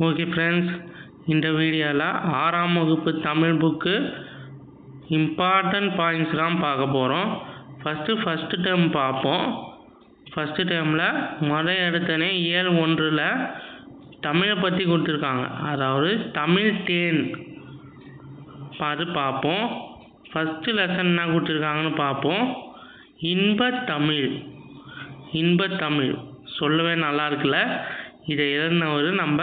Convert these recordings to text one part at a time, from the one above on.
Okay friends இந்த வீடியோவில் ஆறாம் வகுப்பு தமிழ் புக்கு இம்பார்ட்டன்ட் பாயிண்ட்ஸ் தான் பார்க்க போகிறோம் ஃபஸ்ட்டு ஃபஸ்ட்டு டேர்ம் பார்ப்போம். ஃபஸ்ட்டு டேர்மில் முதல் எடுத்தனே இயல் ஒன்றில் தமிழை பற்றி கொடுத்துருக்காங்க. அதாவது தமிழ் தேன் அது பார்ப்போம். ஃபஸ்ட்டு லெசன் என்ன கொடுத்துருக்காங்கன்னு பார்ப்போம். இன்பத் தமிழ். இன்பத் தமிழ். சொல்லவே நல்லா இருக்குல்ல? இதை எழுதினவர் நம்ம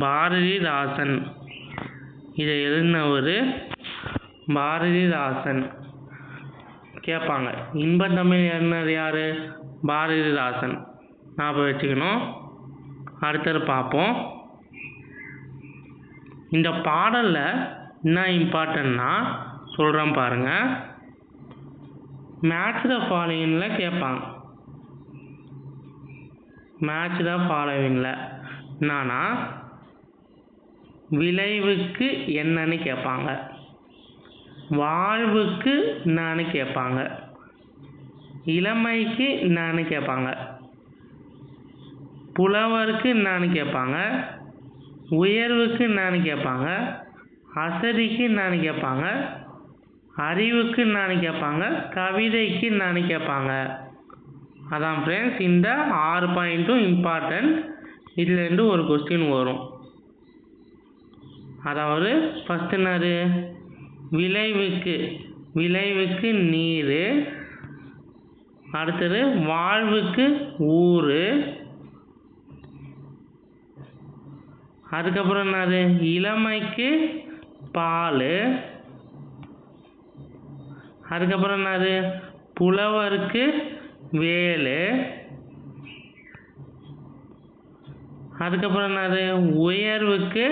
பாரதிதாசன். இதை எழுதினவர் பாரதிதாசன். கேட்பாங்க இன்பத்தமிழ் எழுதினது யார்? பாரதிதாசன். ஞாபகம் வச்சுக்கணும். அடுத்தது பார்ப்போம். இந்த பாடலில் என்ன இம்பார்ட்டன்னா சொல்கிறேன் பாருங்கள் மேட்ச் த ஃபாலோயிங்கில் கேட்பாங்க மேட்ச் த ஃபாலோவிங்கில் என்னன்னா விளைவுக்கு என்னன்னு கேட்பாங்க. வாழ்வுக்கு என்னன்னு கேட்பாங்க. இளமைக்கு என்னன்னு கேட்பாங்க. புலவருக்கு என்னன்னு கேட்பாங்க. உயர்வுக்கு என்னன்னு கேட்பாங்க. அசதிக்கு என்னன்னு கேட்பாங்க. அறிவுக்கு என்னன்னு கேட்பாங்க. கவிதைக்கு என்னன்னு கேட்பாங்க. அதான் ஃப்ரெண்ட்ஸ் இந்த ஆறு பாயிண்ட்டும் இம்பார்ட்டன்ட் இதுலேருந்து ஒரு கொஸ்டின் வரும். அதாவது ஃபஸ்ட் என்னது? விளைவுக்கு விளைவுக்கு நீர். அடுத்தது வாழ்வுக்கு ஊர் அதுக்கப்புறம் என்னது? இளமைக்கு பால். அதுக்கப்புறம் என்னது? புலவருக்கு வேலு. அதுக்கப்புறம் என்னது? உயர்வுக்கு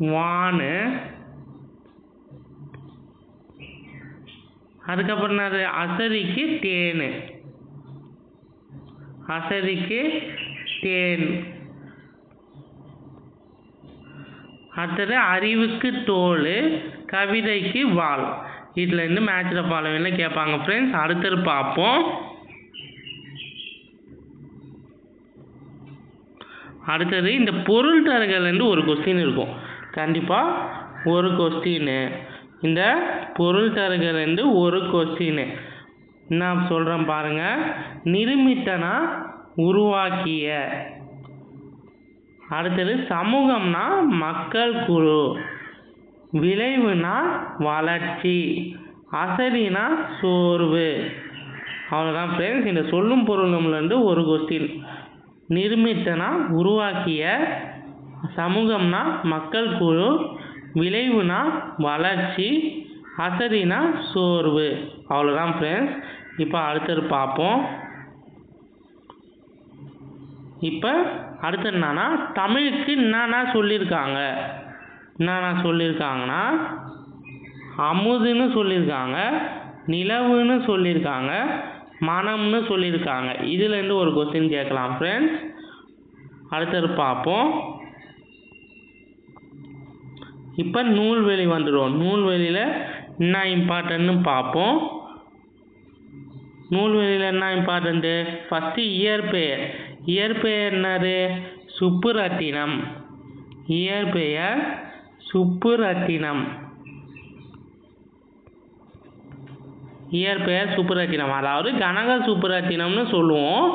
வானு. அதுக்கப்புறம் என்னது? அசதிக்கு தேன். அசதிக்கு தேன். அடுத்தது அறிவுக்கு தோல் கவிதைக்கு வால் இதுலேருந்து ஃபாலோ ஃபாலோவிங்கில் கேட்பாங்க ஃப்ரெண்ட்ஸ் அடுத்தது பார்ப்போம். அடுத்தது இந்த பொருள் தரகள்லேருந்து ஒரு கொஸ்டின் இருக்கும். கண்டிப்பாக ஒரு கொஸ்டின் இந்த பொருள் தருகிறது ஒரு கொஸ்டின் நான் சொல்கிறேன் பாருங்கள் நிருமித்தனா உருவாக்கிய. அடுத்தது சமூகம்னா மக்கள் குழு. விளைவுனா வளர்ச்சி. அசதினா சோர்வு. அவ்வளோதான் ஃப்ரெண்ட்ஸ் இந்த சொல்லும் பொருளும்லேருந்து ஒரு கொஸ்டின் நிர்மித்தனா உருவாக்கிய சமூகம்னா மக்கள் குழு விளைவுனா வளர்ச்சி அசதினா சோர்வு. அவ்வளோதான் ஃப்ரெண்ட்ஸ் இப்போ அடுத்தது பார்ப்போம். இப்போ அடுத்து என்னன்னா தமிழுக்கு என்னென்ன சொல்லியிருக்காங்க. என்னென்ன சொல்லியிருக்காங்கன்னா அமுதுன்னு சொல்லியிருக்காங்க நிலவுன்னு சொல்லியிருக்காங்க மனம்னு சொல்லியிருக்காங்க. இதுலேருந்து ஒரு கொஸ்டின் கேட்கலாம் ஃப்ரெண்ட்ஸ் அடுத்தது பார்ப்போம். இப்போ நூல்வெளி வந்துடும் நூல்வெளியில் என்ன இம்பார்ட்டன்ட்னு பார்ப்போம். நூல்வெளியில் என்ன இம்பார்ட்டண்ட்டு ஃபஸ்ட்டு இயற்பெயர். இயற்பெயர் என்னது? சுப்புரத்தினம். இயற்பெயர் சுப்புரத்தினம். இயற்பெயர் சுப்புரத்தினம். அதாவது கனக சுப்புரத்தினம்னு சொல்லுவோம்.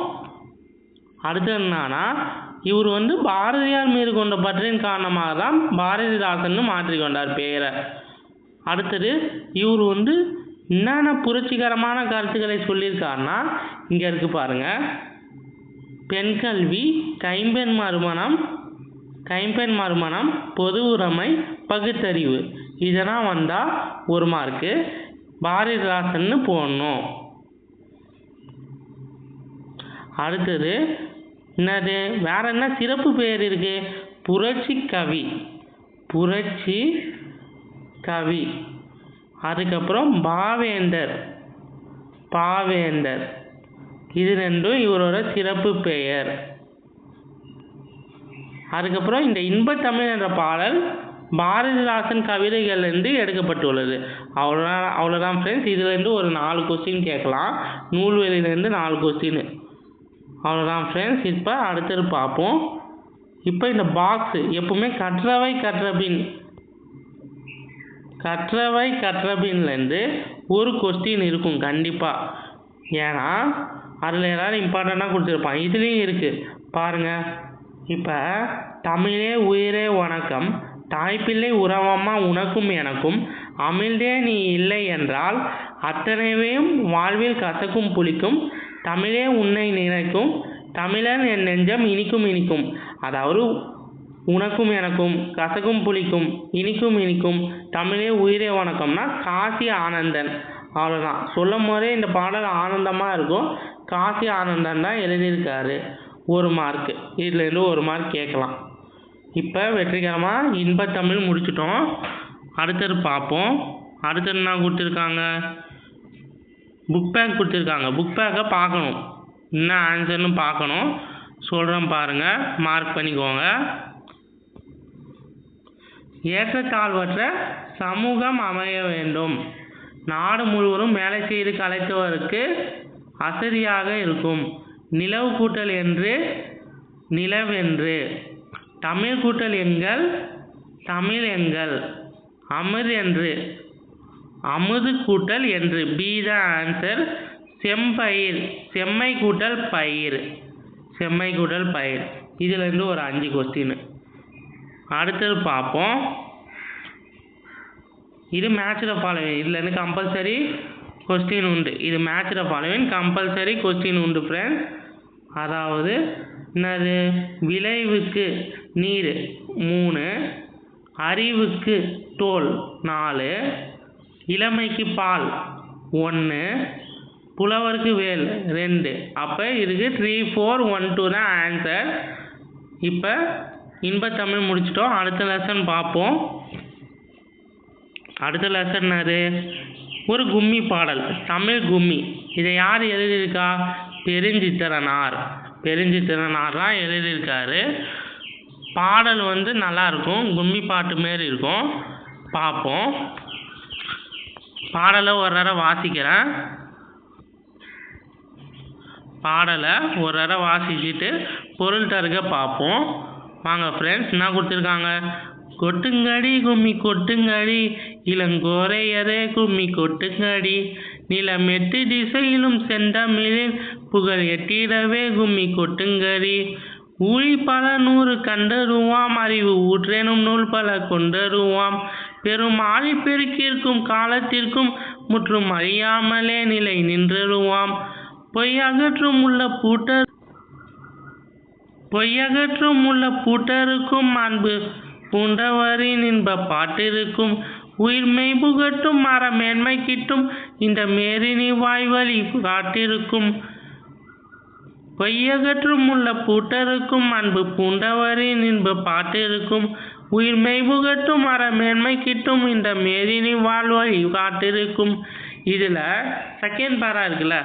அடுத்து என்னன்னா இவர் வந்து பாரதியார் மீது கொண்ட பற்றின் காரணமாக தான் பாரதிதாசன் மாற்றிக்கொண்டார் பெயரை அடுத்தது இவர் வந்து என்னென்ன புரட்சிகரமான கருத்துக்களை சொல்லியிருக்காருன்னா இங்கே இருக்கு பாருங்க. பெண் கல்வி கைம்பெண் மறுமணம் கைம்பெண் மறுமணம் பொது உடைமை பகுத்தறிவு. இதெல்லாம் வந்தால் ஒரு மார்க்கு பாரதிதாசன் போடணும். அடுத்தது என்னது? வேற என்ன சிறப்பு பெயர் இருக்கு? புரட்சி கவி. புரட்சி கவி. அதுக்கப்புறம் பாவேந்தர். பாவேந்தர். இது ரெண்டும் இவரோட சிறப்பு பெயர். அதுக்கப்புறம் இந்த இன்பத்தமிழ் என்ற பாடல் பாரதிதாசன் கவிதைகள்லேருந்து எடுக்கப்பட்டுள்ளது. அவ்வளோதான் அவ்வளோதான் ஃப்ரெண்ட்ஸ் இதுலேருந்து ஒரு நாலு கொஸ்டின் கேட்கலாம். நூல்வெளியிலேருந்து நாலு கொஸ்டின் அவ்வளோதான் ஃப்ரெண்ட்ஸ் இப்போ அடுத்தது பார்ப்போம். இப்போ இந்த பாக்ஸு எப்பவுமே கற்றவை கற்றபின். கற்றவை கற்றபின்லேருந்து ஒரு கொஸ்டின் இருக்கும் கண்டிப்பாக ஏன்னா அதில் ஏதாவது இம்பார்ட்டண்ட்டாக கொடுத்துருப்பான் இதுலேயும் இருக்குது பாருங்கள் இப்போ தமிழே உயிரே வணக்கம். தாய்ப்பிள்ளை உறவமாக உனக்கும் எனக்கும். அமிழ்தே நீ இல்லை என்றால் அத்தனைவையும் வாழ்வில் கசக்கும் புளிக்கும். தமிழே உன்னை நினைக்கும் தமிழன் என் நெஞ்சம் இனிக்கும் இனிக்கும். அதாவது உனக்கும் எனக்கும் கசக்கும் புளிக்கும் இனிக்கும் இனிக்கும் தமிழே உயிரே வணக்கம்னா காசி ஆனந்தன். அவ்வளோதான் சொல்லும் போதே இந்த பாடல் ஆனந்தமாக இருக்கும். காசி ஆனந்தன் தான் எழுதியிருக்காரு. ஒரு மார்க்கு இதுலேருந்து ஒரு மார்க் கேட்கலாம். இப்போ வெற்றிகரமாக இன்பத்தமிழ் முடிச்சிட்டோம். அடுத்தது பார்ப்போம். அடுத்தது என்ன கொடுத்துருக்காங்க? புக் பேக் கொடுத்துருக்காங்க. புக் பேக்கை பார்க்கணும். என்ன ஆன்சர்னு பார்க்கணும். சொல்கிறேன் பாருங்கள் மார்க் பண்ணிக்கோங்க. ஏற்றத்தாழ்வற்ற சமூகம் அமைய வேண்டும். நாடு முழுவதும் வேலை செய்து கலைத்தவருக்கு அசதியாக இருக்கும். நிலவு கூட்டல் என்று நிலவென்று. தமிழ் கூட்டல் எண்கள் தமிழ் எண்கள். அமிர் என்று. அமுது கூட்டல் என்று. பி த ஆன்சர் செம்பயிர். செம்மை கூட்டல் பயிர். செம்மை கூட்டல் பயிர். இதுலேருந்து ஒரு அஞ்சு கொஸ்டின் அடுத்தது பார்ப்போம். இது மேட்சில் ஃபாலோவிங் இதுலேருந்து கம்பல்சரி கொஸ்டின் உண்டு. இது மேட்சில் ஃபாலோவிங் கம்பல்சரி கொஸ்டின் உண்டு ஃப்ரெண்ட்ஸ் அதாவது என்னது? விளைவுக்கு நீர் மூணு அறிவுக்கு தோல் நாலு இளமைக்கு பால். ஒன்று புலவருக்கு வேல். ரெண்டு. அப்போ இதுக்கு த்ரீ ஃபோர் ஒன் டூ தான் ஆன்சர் இப்போ இன்பத்தமிழ் முடிச்சிட்டோம். அடுத்த லெசன் பார்ப்போம். அடுத்த லெசன் அது ஒரு கும்மி பாடல். தமிழ் கும்மி. இதை யார் எழுதியிருக்கா? பெருஞ்சித்திரனார். பெருஞ்சித்திரனார் தான் எழுதியிருக்காரு. பாடல் வந்து நல்லாயிருக்கும் கும்மி பாட்டு மாரி இருக்கும். பார்ப்போம். பாடலை ஒரு தடவை வாசிக்கிறேன். பாடலை ஒரு தடவை வாசிச்சுட்டு பொருள் தருக பார்ப்போம். வாங்க ஃப்ரெண்ட்ஸ் என்ன கொடுத்துருக்காங்க? கொட்டுங்கடி கும்மி கொட்டுங்கடி. இளங்கோரையரே கும்மி கொட்டுங்கடி? நிலமெட்டு திசையிலும் செந்தமிழில் புகழ் எட்டிடவே கும்மி கொட்டுங்கடி. ஊழி பல நூறு கண்டருவாம் அறிவு ஊற்றேனும் நூல் பல கொண்டருவாம். பெரும் ஆழி பெருக்கிற்கும் காலத்திற்கும் முற்றும் அழியாமலே நிலை நின்றருவாம். பொய்யகற்றும் உள்ள பூட்டர் பொய்யகற்றும் உள்ள பூட்டருக்கும் அன்பு பூண்டவரின் இன்ப பாட்டிருக்கும். உயிர் மெய்புகட்டும் மரமேன்மை கிட்டும் இந்த மேரினி வாய்வழி காட்டிருக்கும். பொய்யகற்றும் உள்ள பூட்டருக்கும் அன்பு பூண்டவரின் இன்ப பாட்டிருக்கும். உயிர் மெய் புகட்டும் மரமேன்மை கிட்டும் இந்த மேதினி வாழ்வழி காட்டிருக்கும் இதில் செகண்ட் பாரா இருக்குல்ல?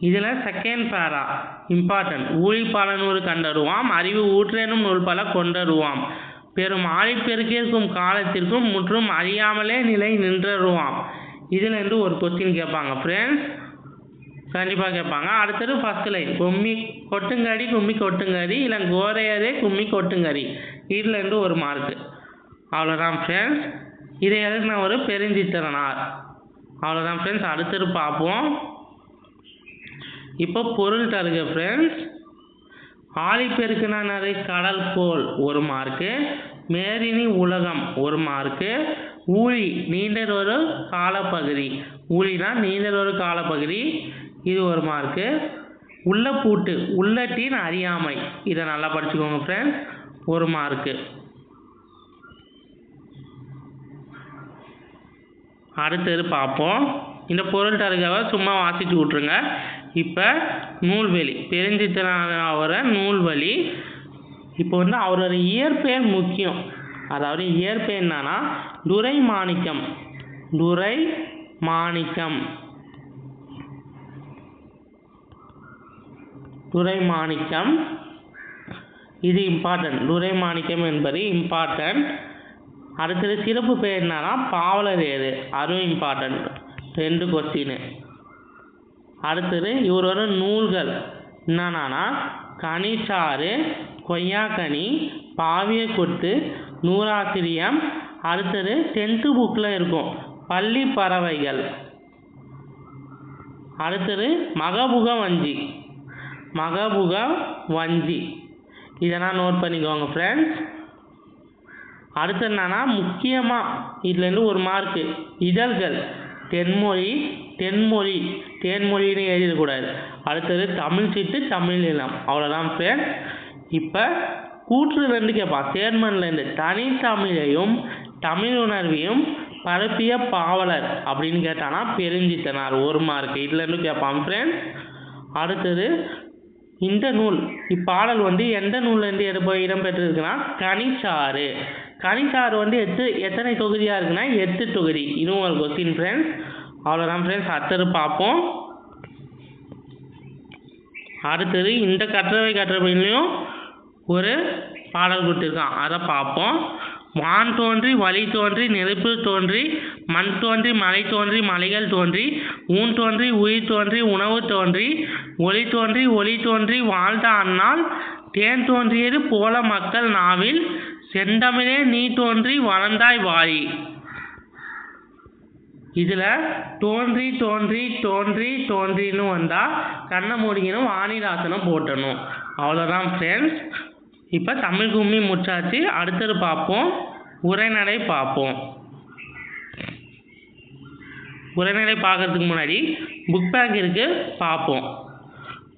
இதில் செகண்ட் பாரா இம்பார்ட்டன்ட் ஊழிப்பாளன் ஒரு கண்டருவாம் அறிவு ஊற்றேனும் நூல் பல கொண்டருவாம். பெரும் ஆழிப்பெருக்கிற்கும் காலத்திற்கும் முற்றும் அறியாமலே நிலை நின்றருவாம். இதுலேருந்து ஒரு கொஸ்டின் கேட்பாங்க ஃப்ரெண்ட்ஸ் கண்டிப்பாக கேட்பாங்க. அடுத்தது ஃபர்ஸ்ட் லைன் கும்மி கொட்டுங்கடி கும்மி கொட்டுங்கடி இல்லை கோரையரே கும்மி கொட்டுங்கடி. இதுலேருந்து ஒரு மார்க்கு அவ்வளோதான் ஃப்ரெண்ட்ஸ் இதை எழுதின ஒரு பெருஞ்சித்திரனார். அவ்வளோதான் ஃப்ரெண்ட்ஸ் அடுத்தது பார்ப்போம். இப்போ பொருள் தருக ஃப்ரெண்ட்ஸ் ஆழிப்பெருக்குனா நிறைய கடல் போல் ஒரு மார்க்கு மேரினி உலகம் ஒரு மார்க்கு ஊழி நீண்டதொரு காலப்பகுதி. ஊழினா நீண்டதொரு காலப்பகுதி. இது ஒரு மார்க்கு உள்ள பூட்டு உள்ளட்டின் அறியாமை. இதை நல்லா படிச்சுக்கோங்க ஃப்ரெண்ட்ஸ் ஒரு மார்க்கு அடுத்தது பார்ப்போம். இந்த பொருள் தருகவை சும்மா வாசித்து விட்ருங்க இப்போ நூல்வெளி. பெருஞ்சித்திரனாவர நூல்வழி இப்போ வந்து அவரோட இயற்பெயர் முக்கியம். அதாவது இயற்பெயர் என்னன்னா துரை மாணிக்கம் துரை மாணிக்கம் துரை மாணிக்கம் இது இம்பார்ட்டன்ட் துரை மாணிக்கம் என்பது இம்பார்ட்டன்ட் அடுத்தது சிறப்பு பேர் என்னன்னா பாவலர் ஏது அதுவும் இம்பார்ட்டன்ட் ரெண்டு கொஸ்டின் அடுத்தது இவரோட நூல்கள் என்னன்னா கனிச்சாறு கொய்யாக்கனி பாவிய கொத்து நூறாசிரியம் அடுத்தது டென்த்து புக்கில் இருக்கும். பள்ளி பறவைகள் அடுத்தது மகபுக வஞ்சி மகபுக வஞ்சி. இதெல்லாம் நோட் பண்ணிக்கோங்க ஃப்ரெண்ட்ஸ் அடுத்து என்னன்னா முக்கியமாக இதுலேருந்து ஒரு மார்க்கு இதழ்கள். தென்மொழி தென்மொழி. தேன்மொழின்னு எழுதிடக்கூடாது. அடுத்தது தமிழ் சீட்டு தமிழ் நிலம். அவ்வளோதான் ஃப்ரெண்ட்ஸ் இப்போ கூற்று ரெண்டு கேட்பான் சேர்மன்லேருந்து தனித்தமிழையும் தமிழ் உணர்வையும் பரப்பிய பாவலர் அப்படின்னு கேட்டானா பெருஞ்சித்தனார். ஒரு மார்க் இதுலேருந்து கேட்பான் ஃப்ரெண்ட்ஸ் அடுத்தது இந்த நூல் இப்பாடல் வந்து எந்த நூல்லேருந்து எடுப்ப இடம்பெற்றிருக்குன்னா கனிச்சாறு. கனிச்சாறு வந்து எட்டு எத்தனை தொகுதியாக இருக்குன்னா எட்டு தொகுதி. இதுவும் ஒரு கொஸ்டின் ஃப்ரெண்ட்ஸ் அவ்வளோதான் ஃப்ரெண்ட்ஸ் அடுத்தது பார்ப்போம். அடுத்தது இந்த கற்றவை கற்றவையிலையும் ஒரு பாடல் கொடுத்துருக்கான். அதை பார்ப்போம். வான் தோன்றி வழி தோன்றி நெருப்பு தோன்றி மண் தோன்றி மலை தோன்றி மலைகள் தோன்றி ஊன் தோன்றி உயிர் தோன்றி உணவு தோன்றி ஒளி தோன்றி ஒளி தோன்றி வாழ்ந்த அண்ணால் தேன் தோன்றியது போல மக்கள் நாவில் செந்தமிழே நீ தோன்றி வளர்ந்தாய் வாழி இதில் தோன்றி தோன்றி தோன்றி தோன்றின்னு வந்தால் கண்ணை மூடிக்கணும் வாணிதாசனம் போட்டணும். அவ்வளோதான் ஃப்ரெண்ட்ஸ் இப்போ தமிழ் கும்மி முற்றாச்சு. அடுத்தது பார்ப்போம். உரைநடை பார்ப்போம். உரைநடை பார்க்கறதுக்கு முன்னாடி புக் பேக் இருக்குது பார்ப்போம்.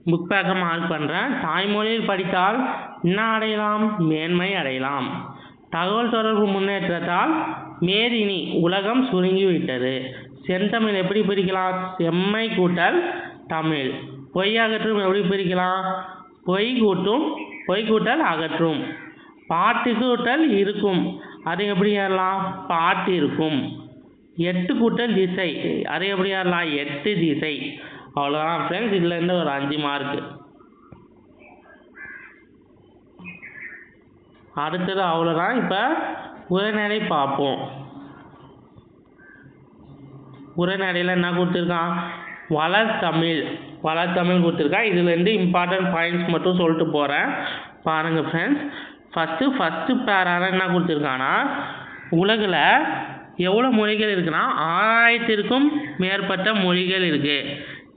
புக் பேக்கை மார்க் பண்ணுறேன் தாய்மொழியில் படித்தால் என்ன அடையலாம்? மேன்மை அடையலாம். தகவல் தொடர்பு முன்னேற்றத்தால் மேதினி உலகம் சுருங்கிவிட்டது. செந்தமிழ் எப்படி பிரிக்கலாம்? செம்மை கூட்டல் தமிழ். பொய் அகற்றும் எப்படி பிரிக்கலாம்? பொய் கூட்டும் பொய் கூட்டல் அகற்றும். பாட்டு கூட்டல் இருக்கும். அது எப்படி ஏறலாம் பாட்டு இருக்கும். எட்டு கூட்டல் திசை. அது எப்படி ஏறலாம் எட்டு திசை. அவ்வளோதான் ஃப்ரெண்ட்ஸ் இதுலேருந்து ஒரு அஞ்சு மார்க்கு அடுத்தது அவ்வளோதான் இப்போ உரைநடை பார்ப்போம். உரைநடையில் என்ன கொடுத்துருக்கான்? வளர்த்தமிழ் வளர்த்தமிழ் கொடுத்துருக்கா இதுலேருந்து இம்பார்ட்டன்ட் பாயிண்ட்ஸ் மட்டும் சொல்லிட்டு போகிறேன் பாருங்கள் ஃப்ரெண்ட்ஸ் ஃபஸ்ட்டு ஃபஸ்ட்டு பேரான என்ன கொடுத்துருக்கான்னா உலகில் எவ்வளோ மொழிகள் இருக்குன்னா ஆறாயிரத்திற்கும் மேற்பட்ட மொழிகள் இருக்குது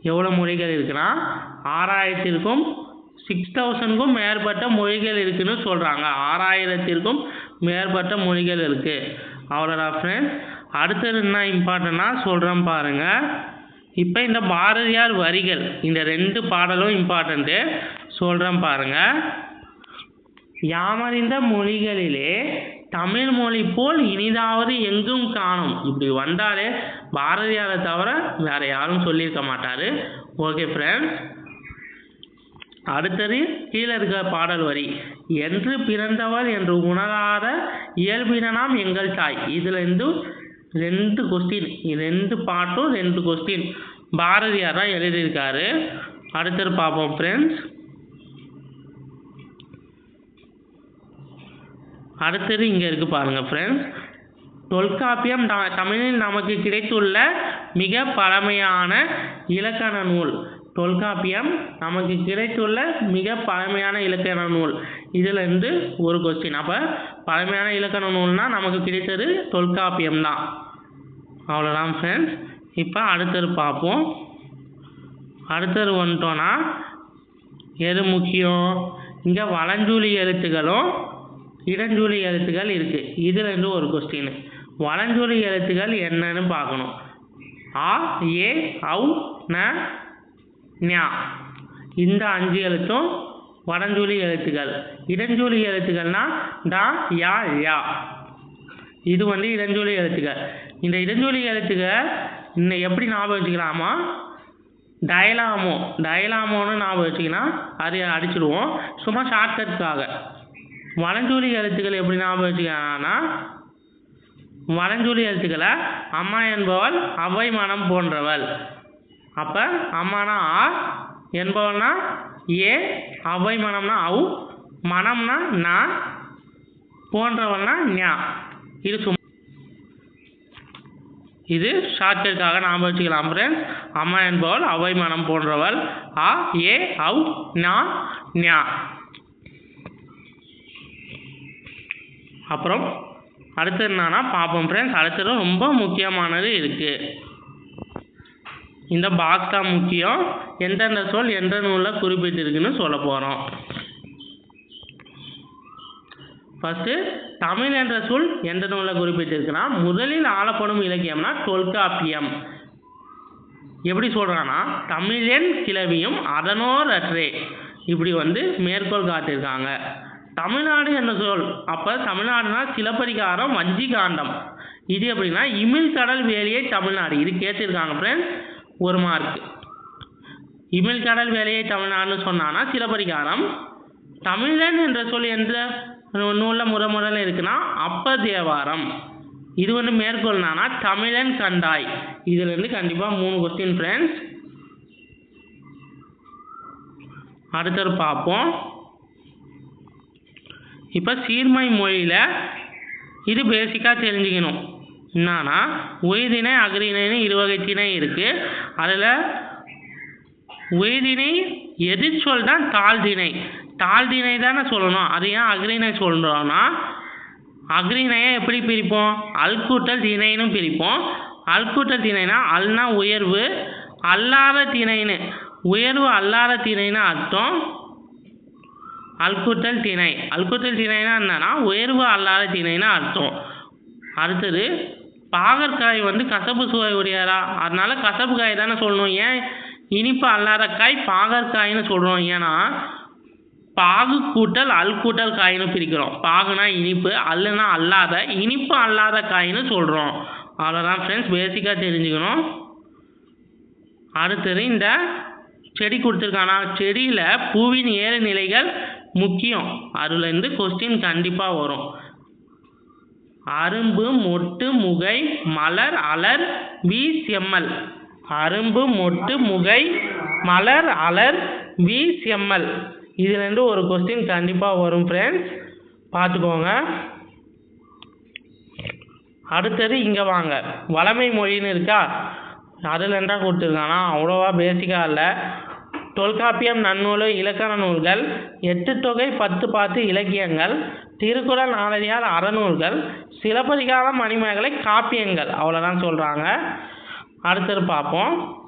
எவ்வளோ மொழிகள் இருக்குன்னா ஆறாயிரத்திற்கும் சிக்ஸ் தௌசண்ட்க்கும் மேற்பட்ட மொழிகள் இருக்குதுன்னு சொல்கிறாங்க ஆறாயிரத்திற்கும் மேற்பட்ட மொழிகள் இருக்குது அவ்வளோதான் ஃப்ரெண்ட்ஸ் அடுத்தது என்ன இம்பார்ட்டன்னா சொல்கிறேன் பாருங்கள் இப்போ இந்த பாரதியார் வரிகள் இந்த ரெண்டு பாடலும் இம்பார்ட்டண்ட்டு சொல்கிறேன் பாருங்கள் யாமறிந்த மொழிகளிலே தமிழ் மொழி போல் இனிதாவது எங்கும் காணும். இப்படி வந்தாலே பாரதியாரை தவிர வேற யாரும் சொல்லியிருக்க மாட்டார். ஓகே ஃப்ரெண்ட்ஸ் அடுத்தது கீழே இருக்க பாடல் வரி. என்று பிறந்தவள் என்று உணராத இயல்பினாம் எங்கள் தாய். இதுல இருந்து ரெண்டு கொஸ்டின் ரெண்டு பாட்டும் ரெண்டு கொஸ்டின் பாரதியார் தான் எழுதியிருக்காரு. அடுத்தது பார்ப்போம் ஃப்ரெண்ட்ஸ் அடுத்தது இங்கே இருக்குது பாருங்கள் ஃப்ரெண்ட்ஸ் தொல்காப்பியம் தமிழில் நமக்கு கிடைத்துள்ள மிக பழமையான இலக்கண நூல். தொல்காப்பியம் நமக்கு கிடைத்துள்ள மிக பழமையான இலக்கண நூல். இதிலிருந்து ஒரு கொஸ்டின் அப்போ பழமையான இலக்கண நூல்னால் நமக்கு கிடைத்தது தொல்காப்பியம் தான் அவ்வளோதான் ஃப்ரெண்ட்ஸ் இப்போ அடுத்தது பார்ப்போம். அடுத்தது வந்துட்டோன்னா எது முக்கியம்? இங்கே வலஞ்சூலி எழுத்துகளும் இடஞ்சூலி எழுத்துகள் இருக்குது இதுலேருந்து ஒரு கொஸ்டின் வலஞ்சூலி எழுத்துகள் என்னன்னு பார்க்கணும். ஆ ஏ அவு ந ஞா. இந்த அஞ்சு எழுத்தும் வடஞ்சூலி எழுத்துக்கள். இடஞ்சூலி எழுத்துக்கள்னா டா யா யா. இது வந்து இடஞ்சொலி எழுத்துக்கள். இந்த இடஞ்சொலி எழுத்துக்கள் இன்னும் எப்படி ஞாபகம் வச்சுக்கலாமா? டயலாமோ டயலாமோன்னு ஞாபகம் வச்சுக்கினா அது அடிச்சிடுவோம். சும்மா ஷார்ட்கட்காக வலஞ்சொலி எழுத்துக்கள் எப்படி ஞாபகம் வச்சுக்கலாம்னா வலஞ்சொலி எழுத்துக்களை அம்மா என்பவள் அவை மனம் போன்றவள். அப்போ அம்மானா ஆ என்பவள்னா ஏ அவை மனம்னா அவு மனம்னா நான் போன்றவள்னா ஞா. இது சும்மா இது ஷார்ட்கட்காக நாம் வச்சுக்கலாம் ஃப்ரெண்ட்ஸ் அம்மா என்பவள் அவை மனம் போன்றவள். ஆ ஏ அவ் நா ஞா. அப்புறம் அடுத்தது என்னன்னா பார்ப்போம் ஃப்ரெண்ட்ஸ் அடுத்தது ரொம்ப முக்கியமானது இருக்குது இந்த பாக்ஸ் தான் முக்கியம். எந்தெந்த சொல் எந்த நூலில் குறிப்பிட்டிருக்குன்னு சொல்ல போகிறோம் ஃபஸ்ட்டு தமிழ் என்ற சொல் எந்த நூலில் குறிப்பிட்டிருக்குன்னா முதலில் ஆளப்படும் இலக்கியம்னா தொல்காப்பியம். எப்படி சொல்கிறான்னா தமிழன் கிளவியும் அதனோர் அற்றே. இப்படி வந்து மேற்கோள் காட்டியிருக்காங்க. தமிழ்நாடு என்ற சொல் அப்போ தமிழ்நாடுனா சிலப்பதிகாரம் வஞ்சி காண்டம் இது எப்படின்னா இமிழ் கடல் வேலையை தமிழ்நாடு. இது கேட்டிருக்காங்க ஃப்ரெண்ட்ஸ் ஒரு மார்க் இமிழ் கடல் வேலையை தமிழ்நாடுன்னு சொன்னான்னா சிலப்பதிகாரம். தமிழன் என்ற சொல் எந்த? நூலில் முத முதல்ல இருக்குன்னா அப்ப தேவாரம் இது வந்து மேற்கொள்னானா தமிழன் கண்டாய். இதுலேருந்து கண்டிப்பாக மூணு கொஸ்டின் ஃப்ரெண்ட்ஸ் அடுத்தது பார்ப்போம். இப்போ சீர்மை மொழியில் இது பேசிக்காக தெரிஞ்சுக்கணும். என்னன்னா உயிரினை அகரிணைன்னு இருவகை திணை இருக்குது அதில் உயிரினை எதிர்ச்சொல் தான் தாழ்திணை. தாழ்திணை தானே சொல்லணும். அது ஏன் அக்ரிணை சொல்கிறோன்னா அக்ரிணையை எப்படி பிரிப்போம்? அல்கூட்டல் திணைன்னு பிரிப்போம். அல்கூட்டல் திணைனா அல்னா உயர்வு அல்லாத திணைன்னு. உயர்வு அல்லாத திணைன்னு அர்த்தம் அல்கூட்டல் திணை. அல்குத்தல் திணைனா என்னன்னா உயர்வு அல்லாத திணைன்னு அர்த்தம். அடுத்தது பாகற்காய் வந்து கசப்பு சுவை உடையதா அதனால கசப்பு காய் தானே சொல்லணும். ஏன்? இனிப்பு அல்லாத காய் பாகற்காய்னு சொல்கிறோம் ஏன்னா பாகு கூட்டல் அல் கூட்டல் காய்னு பிரிக்கிறோம். பாகுனா இனிப்பு அல்லுனா அல்லாத இனிப்பு அல்லாத காயின்னு சொல்கிறோம் அவ்வளோதான் ஃப்ரெண்ட்ஸ் பேசிக்காக தெரிஞ்சுக்கணும். அடுத்தது இந்த செடி கொடுத்துருக்கானா செடியில் பூவின் ஏழு நிலைகள் முக்கியம். அதுலேருந்து கொஸ்டின் கண்டிப்பாக வரும். அரும்பு மொட்டு முகை மலர் அலர் வி செம்மல் அரும்பு மொட்டு முகை மலர் அலர் வி செம்மல் இதுலேருந்து ஒரு கொஸ்டின் கண்டிப்பாக வரும் ஃப்ரெண்ட்ஸ் பார்த்துக்கோங்க. அடுத்தது இங்கே வாங்க. வளமை மொழின்னு இருக்கா? அதில் என்ன கொடுத்துருக்கானா? அவ்வளோவா பேசிக்காக இல்லை. தொல்காப்பியம் நன்னூல் இலக்கண நூல்கள் எட்டு தொகை பத்து பாத்து இலக்கியங்கள் திருக்குறள் நாலடியார் அறநூல்கள் சிலப்பதிகாரம் மணிமேகலை காப்பியங்கள். அவ்வளோதான் சொல்கிறாங்க அடுத்தது பார்ப்போம்.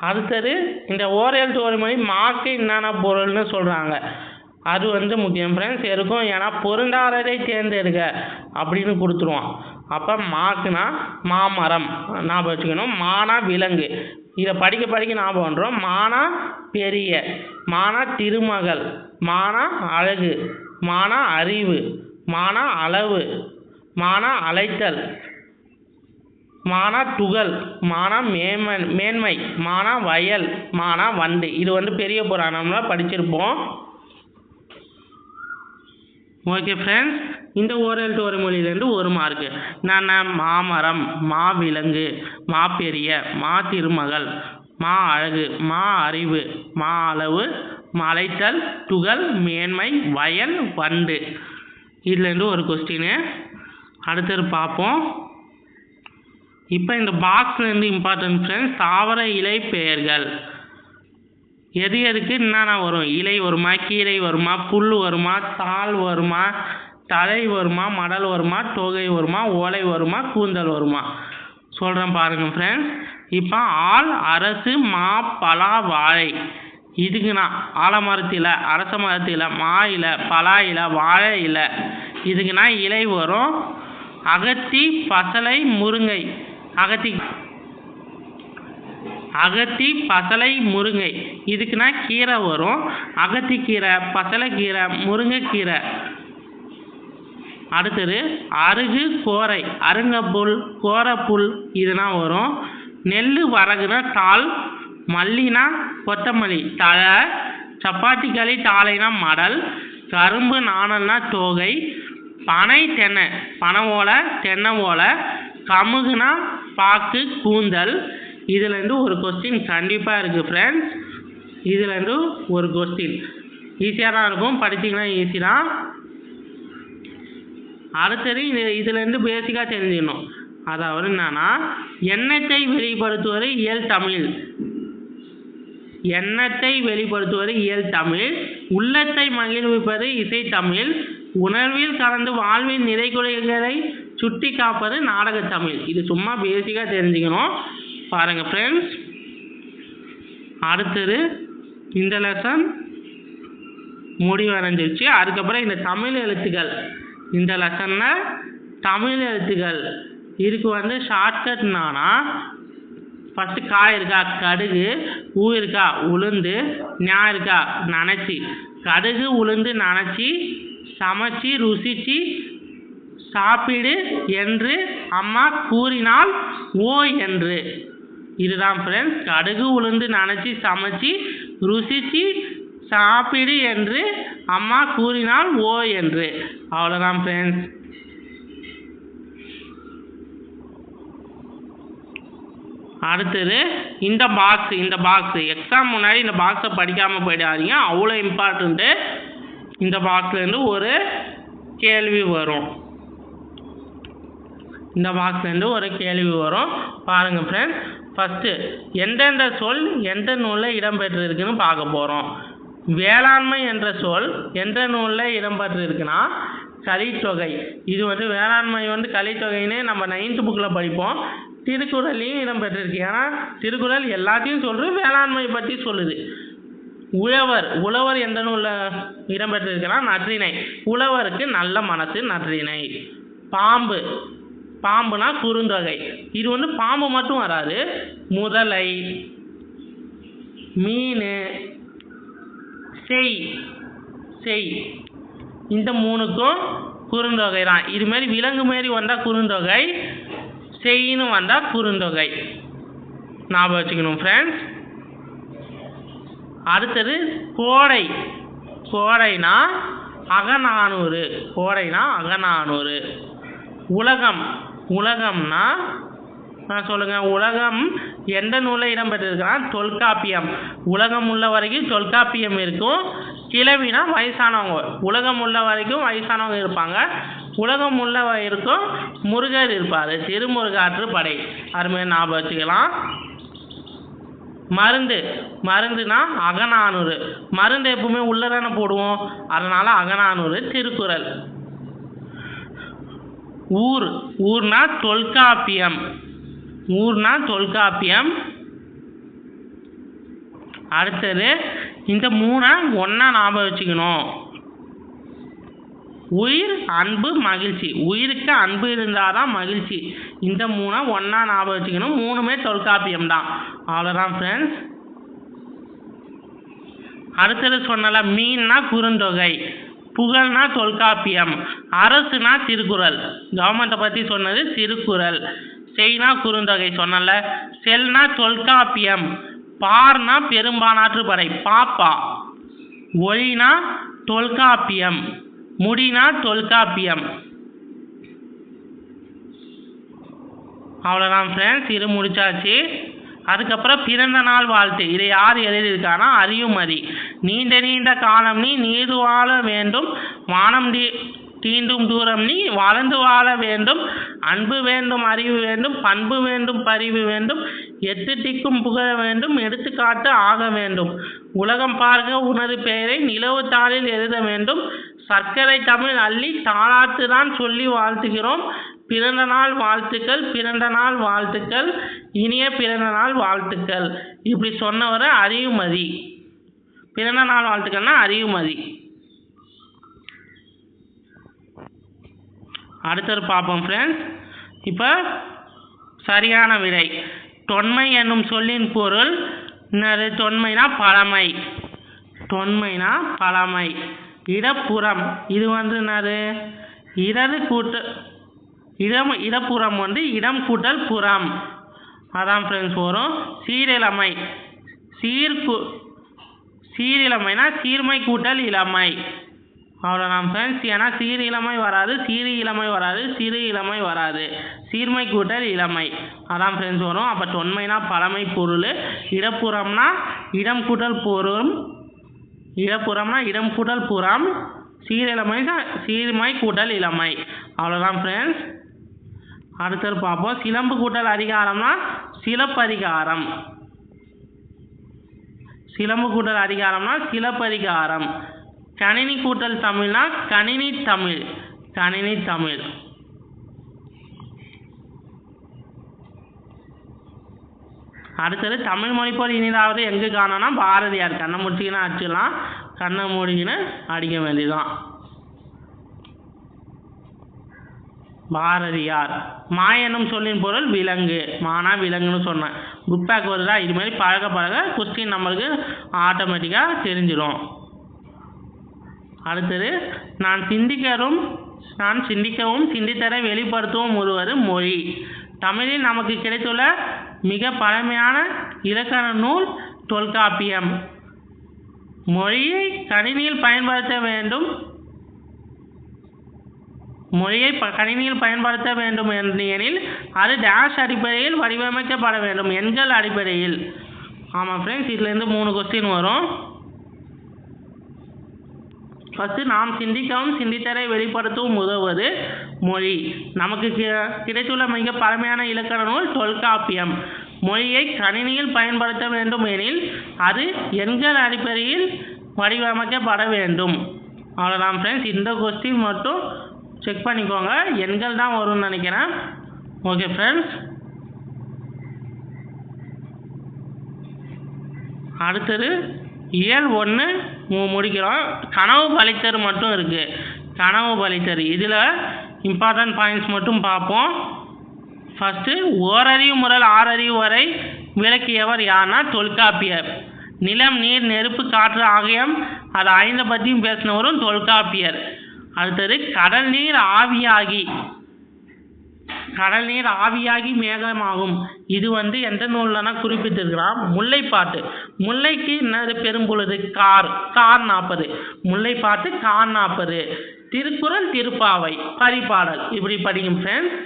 அடுத்தது இந்த ஓரியல் ஒரு மாக்கு என்னென்ன பொருள்னு சொல்கிறாங்க அது வந்து முக்கியம். ஃப்ரெண்ட்ஸ் இருக்கும் ஏன்னா பொருந்தாததை தேர்ந்தெடுக்க அப்படின்னு கொடுத்துருவான். அப்போ மாக்குனா மாமரம் ஞாபகம் வச்சுக்கணும். மானா விலங்கு. இதை படிக்க படிக்க ஞாபகம் பண்ணுறோம் மானா பெரிய மானா திருமகள் மானா அழகு மானா அறிவு மானா அளவு மானா அழைத்தல் மானா துகள் மானா மேமன் மேன்மை மானா வயல் மானா வண்டு. இது வந்து பெரிய புராணம்லாம் படிச்சிருப்போம். ஓகே ஃப்ரெண்ட்ஸ் இந்த ஓரல் ஒரு மொழியிலேருந்து ஒரு மார்க்கு நான் மாமரம் மா விலங்கு மா பெரிய மா திருமகள் மா அழகு மா அறிவு மா அளவு மலைத்தல் துகள் மேன்மை வயல் வண்டு. இதுலேருந்து ஒரு கொஸ்டின் அடுத்தது பார்ப்போம். இப்போ இந்த பாக்ஸ்லேருந்து இம்பார்ட்டன்ட் ஃப்ரெண்ட்ஸ் தாவர இலை பெயர்கள். எது எதுக்கு என்னென்ன வரும்? இலை வருமா கீரை வருமா புல் வருமா தாள் வருமா தலை வருமா மடல் வருமா தொகை வருமா ஓலை வருமா கூந்தல் வருமா? சொல்கிறேன் பாருங்கள் ஃப்ரெண்ட்ஸ் இப்போ ஆள் அரசு மா பலா வாழை. இதுக்குண்ணா ஆலமரத்தில் அரச மரத்தில் மா இலை பலா இலை வாழை இலை. இதுக்குன்னா இலை வரும். அகத்தி பசலை முருங்கை. அகத்தி. அகத்தி பசலை முருங்கை. இதுக்குன்னா கீரை வரும். அகத்திக்கீரை பசலைக்கீரை முருங்கைக்கீரை அடுத்தது அருகு கோரை. அருங்கப்புல் கோரப்புல் இதெல்லாம் வரும். நெல் வரகுனா தாள். மல்லினா கொத்தமல்லி. தழை சப்பாத்தி களி தாளைனா மடல். கரும்பு நாணல்னா தோகை. பனை தென்னை. பனை ஓலை தென்னை ஓலை. கமுகுனா பாக்கு கூந்தல். இதுலேருந்து ஒரு கொஸ்டின் கண்டிப்பாக இருக்குது ஃப்ரெண்ட்ஸ் இதுலேருந்து ஒரு கொஸ்டின் ஈஸியாக தான் இருக்கும். படித்தீங்கன்னா ஈஸி தான். அடுத்தது இது இதுலேருந்து பேசிக்காக தெரிஞ்சுக்கணும் அதாவது என்னன்னா எண்ணத்தை வெளிப்படுத்துவது இயல் தமிழ். எண்ணத்தை வெளிப்படுத்துவது இயல் தமிழ். உள்ளத்தை மகிழ்விப்பது இசை தமிழ். உணர்வில் கலந்து வாழ்வின் நிறைகுறைகளை சுட்டி காப்பது நாடக தமிழ் இது சும்மா பேசிக்காக தெரிஞ்சுக்கணும். பாருங்க ஃப்ரெண்ட்ஸ் அடுத்தது இந்த லெசன் முடிவடைஞ்சிருச்சு அதுக்கப்புறம் இந்த தமிழ் எழுத்துக்கள். இந்த லெசனில் தமிழ் எழுத்துக்கள். இதுக்கு வந்து ஷார்ட்கட் என்னன்னா ஃபஸ்ட்டு காய் இருக்கா? கடுகு. ஊ இருக்கா? உளுந்து. ஞா இருக்கா? நனைச்சி. கடுகு உளுந்து நனைச்சி சமைச்சி ருசிச்சு சாப்பிடு என்று அம்மா கூறினால் ஓ என்று. இதுதான் ஃப்ரெண்ட்ஸ் கடுகு உளுந்து நனைச்சி சமைச்சி ருசிச்சு சாப்பிடு என்று அம்மா கூறினால் ஓ என்று. அவ்வளோதான் ஃப்ரெண்ட்ஸ் அடுத்தது இந்த பாக்ஸ் இந்த பாக்ஸ் எக்ஸாம் முன்னாடி இந்த பாக்ஸை படிக்காமல் போயிடாதீங்க. அவ்வளோ இம்பார்ட்டண்ட்டு இந்த பாக்ஸ்லேருந்து ஒரு கேள்வி வரும். இந்த பாக்ஸ்லேருந்து ஒரு கேள்வி வரும். பாருங்கள் ஃப்ரெண்ட்ஸ் ஃபஸ்ட்டு எந்தெந்த சொல் எந்த நூலில் இடம்பெற்றிருக்குன்னு பார்க்க போகிறோம் வேளாண்மை என்ற சொல் எந்த நூலில் இடம்பெற்றிருக்குன்னா கலித்தொகை. இது வந்து வேளாண்மை வந்து கலித்தொகைன்னு நம்ம நைன்த்து புக்கில் படிப்போம். திருக்குறள்லையும் இடம்பெற்றிருக்கு. ஏன்னா திருக்குறள் எல்லாத்தையும் சொல்கிறது வேளாண்மை பற்றி சொல்லுது. உழவர் உழவர் எந்த நூலில் இடம்பெற்றிருக்குன்னா நற்றிணை. உழவருக்கு நல்ல மனசு நற்றிணை. பாம்பு பாம்புனா குறுந்தொகை. இது வந்து பாம்பு மட்டும் வராது. முதலை மீன் செய் செய். இந்த மூணுக்கும் குறுந்தொகை தான். இதுமாரி விலங்கு மாரி வந்தால் குறுந்தொகை செய்யின்னு வந்தால் குறுந்தொகை. ஞாபகம் வச்சுக்கணும் ஃப்ரெண்ட்ஸ் அடுத்தது கோடை. கோடைனா அகநானூறு. கோடைனா அகநானூறு. உலகம். உலகம்னா நான் சொல்லுங்க. உலகம் எந்த நூலில் இடம்பெற்றிருக்குன்னா தொல்காப்பியம். உலகம் உள்ள வரைக்கும் தொல்காப்பியம் இருக்கும். கிழவினா வயசானவங்க. உலகம் உள்ள வரைக்கும் வயசானவங்க இருப்பாங்க. உலகம் உள்ள இருக்கும் முருகர் இருப்பார். திருமுருகாற்று படை. அருமையாக ஞாபகம் வச்சுக்கலாம். மருந்து. மருந்துனா அகநானூறு. மருந்து எப்பவுமே உள்ள தானே போடுவோம். அதனால அகநானூறு திருக்குறள். ஊர் ஊர்னா தொல்காப்பியம். ஊர்னா தொல்காப்பியம். அடுத்தது இந்த மூணை ஒன்றா ஞாபகம் வச்சுக்கணும். உயிர் அன்பு மகிழ்ச்சி. உயிருக்கு அன்பு இருந்தால் தான் மகிழ்ச்சி. இந்த மூணை ஒன்றா ஞாபகம் வச்சுக்கணும். மூணுமே தொல்காப்பியம் தான். அவ்வளோதான் ஃப்ரெண்ட்ஸ் அடுத்தது சொன்னல மீன்னா குறுந்தொகை. புகழ்னா தொல்காப்பியம் அரசுனா திருக்குறள். கவர்மெண்ட்டை பற்றி சொன்னது திருக்குறள். செய்னா குறுந்தொகை சொன்னல. செல்னா தொல்காப்பியம். பார்னா பெரும்பானாற்று படை. பாப்பா. ஒளினா தொல்காப்பியம். முடினா தொல்காப்பியம். அவ்வளோதான் ஃப்ரெண்ட்ஸ் இது முடிச்சாச்சு. அதுக்கப்புறம் பிறந்த நாள் வாழ்த்து. இதை யார் எழுதியிருக்கானா? அறியுமதி. நீண்ட நீண்ட காலம் நீ நீடு வாழ வேண்டும். வானம் தீ தீண்டும் தூரம் நீ வளர்ந்து வாழ வேண்டும். அன்பு வேண்டும் அறிவு வேண்டும். பண்பு வேண்டும் பரிவு வேண்டும். எட்டு திக்கும் புகழ வேண்டும். எடுத்துக்காட்டு ஆக வேண்டும். உலகம் பார்க்க உனது பெயரை நிலவு தாளில் எழுத வேண்டும். சர்க்கரை தமிழ் அள்ளி தாளாத்து தான் சொல்லி வாழ்த்துகிறோம். பிறந்த நாள் வாழ்த்துக்கள் பிறந்த நாள் வாழ்த்துக்கள் இனிய பிறந்த நாள் வாழ்த்துக்கள். இப்படி சொன்னவரை அறிவுமதி பிறந்த நாள் வாழ்த்துக்கள்னா அறிவுமதி அடுத்தது பார்ப்போம் ஃப்ரெண்ட்ஸ் இப்போ சரியான விடை. தொன்மை என்னும் சொல்லின் பொருள் என்னது? தொன்மைனா பழமை. தொன்மைனா பழமை. இடப்புறம். இது வந்து என்னது? இடது கூட்டு இடம் இடப்புறம் வந்து இடம் கூட்டல் புறம். அதான் ஃப்ரெண்ட்ஸ் வரும். சீரிழமை. சீர்கு சீரிழமைனா சீர்மை கூட்டல் இளமை. அவ்வளோதான் ஃப்ரெண்ட்ஸ் ஏன்னா சீர் இளமை வராது சீரு இளமை வராது சிறு இளமை வராது. சீர்மை கூட்டல் இளமை. அதான் ஃப்ரெண்ட்ஸ் வரும். அப்போ தொன்மைனா பழமை பொருள். இடப்புறம்னா இடம் கூட்டல் பொருள். இடப்புறம்னா இடம் கூட்டல் புறம். சீரிழமை சீர்மை கூட்டல் இளமை. அவ்வளோதான் ஃப்ரெண்ட்ஸ் அடுத்தது பார்ப்போம். சிலம்பு கூட்டல் அதிகாரம்னா சிலப்பதிகாரம். சிலம்பு கூட்டல் அதிகாரம்னா சிலப்பதிகாரம். கணினி கூட்டல் தமிழ்னா கணினி தமிழ். கணினி தமிழ். அடுத்தது தமிழ் மொழி இனிதாவது எங்கு காணோம்னா பாரதியார் கண்ணை முடிச்சிக்கினா அடிச்சிடலாம். கண்ணை மூடிக்கின்னு அடிக்க வேண்டியதுதான். பாரதியார். மா என்னும் சொல்லின் பொருள் விலங்கு. மானா விலங்குன்னு சொன்னேன். புக் பேக் வருதா? இது மாதிரி பழக பழக கொஸ்டின் நம்மளுக்கு ஆட்டோமேட்டிக்காக தெரிஞ்சிடும் அடுத்தது நான் சிந்திக்கரும் நான் சிந்திக்கவும் சிந்தித்தரை வெளிப்படுத்தவும் ஒருவர் மொழி. தமிழில் நமக்கு கிடைத்துள்ள மிக பழமையான இலக்கண நூல் தொல்காப்பியம். மொழியை கணினியில் பயன்படுத்த வேண்டும். மொழியை கணினியில் பயன்படுத்த வேண்டும் எனில் அது டேஷ் அடிப்படையில் வடிவமைக்கப்பட வேண்டும் எண்கள் அடிப்படையில். ஆமாம் ஃப்ரெண்ட்ஸ் இதுலேருந்து மூணு கொஸ்டின் வரும். ஃபஸ்ட்டு நாம் சிந்திக்கவும் சிந்தித்தரை வெளிப்படுத்தவும் உதவுவது மொழி. நமக்கு கிடைத்துள்ள மிக பழமையான இலக்கண நூல் தொல்காப்பியம். மொழியை கணினியில் பயன்படுத்த வேண்டும் எனில் அது எண்கள் அடிப்படையில் வடிவமைக்கப்பட வேண்டும். அவ்வளோதான் ஃப்ரெண்ட்ஸ் இந்த கொஸ்டின் மட்டும் செக் பண்ணிக்கோங்க. எண்கள் தான் வரும்னு நினைக்கிறேன். ஓகே ஃப்ரெண்ட்ஸ் அடுத்தது இயல் ஒன்று முடிக்கிறோம். கனவு பலித்தர் மட்டும் இருக்குது கனவு பலித்தர் இதில் இம்பார்ட்டன்ட் பாயிண்ட்ஸ் மட்டும் பார்ப்போம். ஃபஸ்ட்டு ஓரறிவு முதல் ஆறறிவு வரை விளக்கியவர் யார்னா தொல்காப்பியர். நிலம் நீர் நெருப்பு காற்று ஆகியம் அது ஐந்தை பற்றியும் பேசினவரும் தொல்காப்பியர். அடுத்தது கடல் நீர் ஆவியாகி. கடல் நீர் ஆவியாகி மேகமாகும். இது வந்து எந்த நூல்லனா குறிப்பிட்டிருக்கிறான் முல்லைப்பாட்டு. முல்லைக்கு என்னது பெரும்பொழுது கார். கார் நாற்பது முல்லைப்பாட்டு கார் நாற்பது திருக்குறள் திருப்பாவை. பரிபாடல். இப்படி படிக்கும் ஃப்ரெண்ட்ஸ்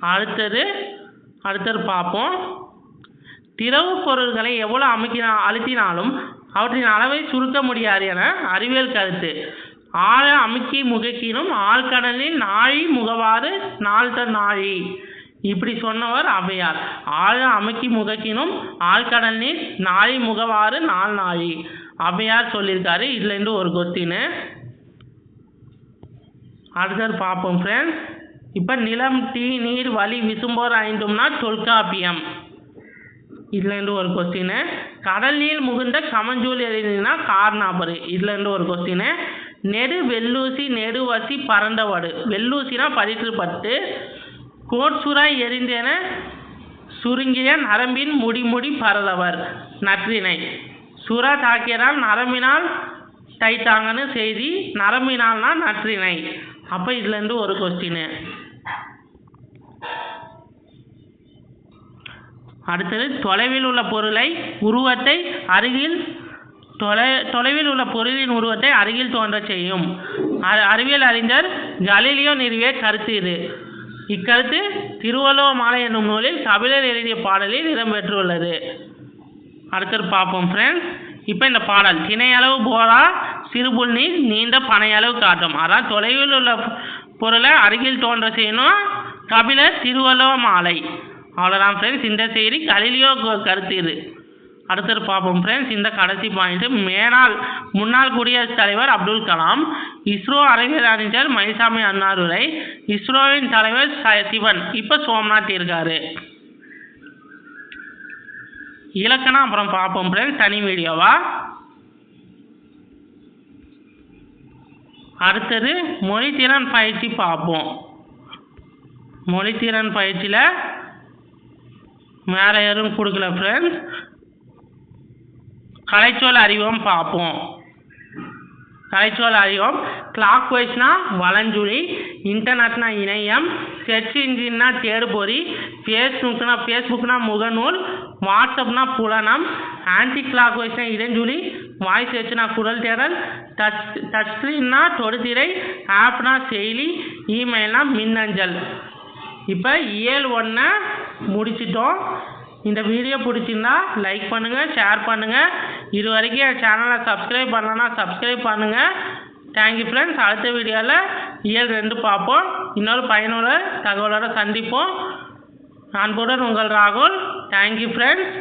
அடுத்தது அடுத்தது பார்ப்போம். திரவு பொருள்களை எவ்வளோ அமைக்கினா அழுத்தினாலும் அவற்றின் அளவை சுருக்க முடியாது என அறிவியல் கருத்து. ஆழ அமுக்கி முகக்கினும் ஆழ்கடலில் நாழி முகவாறு நாள்த நாழி. இப்படி சொன்னவர் ஔவையார். ஆழ அமுக்கி முகக்கினும் ஆழ்கடல் நீர் நாழி முகவாறு நாள் நாழி. அவையார் சொல்லியிருக்காரு. இதுலேருந்து ஒரு கொஸ்டின்னு அடுத்தது பார்ப்போம் ஃப்ரெண்ட்ஸ் இப்போ நிலம் தீ நீர் வலி விசும்போர் ஐந்தும்னா தொல்காப்பியம். இதுலேருந்து ஒரு கொஸ்டின் கடல் நீர் முகுந்த கமஞ்சூல் எழுதினா கார்னாபரு. இதுலேருந்து ஒரு கொஸ்டின் நெடு வெள்ளூசி நெடுவசி பறந்தவாடு வெள்ளூசினா பதிற்று பட்டு கோட்சுராய் எரிந்தேன சுருங்கிய நரம்பின் முடிமுடி பரதவர் நற்றினை. சுறா தாக்கியதால் நரம்பினால் தைத்தாங்கன்னு செய்தி நரம்பினால்னா நற்றினை. அப்போ இதுலேருந்து ஒரு கொஸ்டின் அடுத்தது தொலைவில் உள்ள பொருளை உருவத்தை அருகில் தொலை தொலைவில் உள்ள பொருளின் உருவத்தை அருகில் தோன்றச் செய்யும். அறிவியல் அறிஞர் கலீலியோ நிறுவிய கருத்து இது. இக்கருத்து திருவள்ளுவ மாலை என்னும் நூலில் கபிலர் எழுதிய பாடலில் இடம்பெற்றுள்ளது. அடுத்தது பார்ப்போம் ஃப்ரெண்ட்ஸ் இப்போ இந்த பாடல் திணையளவு போரா சிறுபுல் நீர் நீண்ட பனையளவு காட்டும். அதான் தொலைவில் உள்ள பொருளை அருகில் தோன்ற செய்யணும். கபிலர் திருவள்ளுவ மாலை. அவ்வளோதான் ஃப்ரெண்ட்ஸ் இந்த செய்தி கலிலியோ கருத்து இது. அடுத்தது பார்ப்போம் ஃப்ரெண்ட்ஸ் இந்த கடைசி பாயிண்ட் மேனால் முன்னாள் குடியரசுத் தலைவர் அப்துல் கலாம் இஸ்ரோ அறிவியல் அறிஞர் மயில்சாமி அண்ணாதுரை இஸ்ரோவின் தலைவர் ச- சிவன். இப்போ சோம்நாத் இருக்காரு. இலக்கணம் அப்புறம் பார்ப்போம் ஃப்ரெண்ட்ஸ் தனி வீடியோவா? அடுத்தது மொழித்திறன் பயிற்சி பார்ப்போம். மொழித்திறன் பயிற்சியில் வேற யாரும் கொடுக்கல ஃப்ரெண்ட்ஸ் கலைச்சொல் அறிவம் பார்ப்போம். கலைச்சொல் அறிவம். கிளாக் வைஸ்னா வலஞ்சுழி இன்டர்நெட்னா இணையம் சர்ச் இன்ஜின்னா தேடுபொறி ஃபேஸ்புக்னா ஃபேஸ்புக்னா முகநூல் வாட்ஸ்அப்னா புலனம் ஆன்டி கிளாக் வைஸ்னா இடஞ்சுழி வாய்ஸ் வச்சுனா குரல் தேடல் டச் டச் ஸ்க்ரீன்னா தொடுதிரை ஆப்னா செயலி இமெயில்னா மின்னஞ்சல். இப்போ ஏழு ஒன்றை முடிச்சிட்டோம். இந்த வீடியோ பிடிச்சிருந்தா லைக் பண்ணுங்கள் ஷேர் பண்ணுங்கள் இது வரைக்கும் என் சேனலை சப்ஸ்கிரைப் பண்ணலன்னா சப்ஸ்கிரைப் பண்ணுங்கள் தேங்க்யூ ஃப்ரெண்ட்ஸ் அடுத்த வீடியோவில் இயல் ரெண்டு பார்ப்போம். இன்னொரு பயனுள்ள தகவலோட சந்திப்போம். அன்புடன் உங்கள் ராகுல். Thank you friends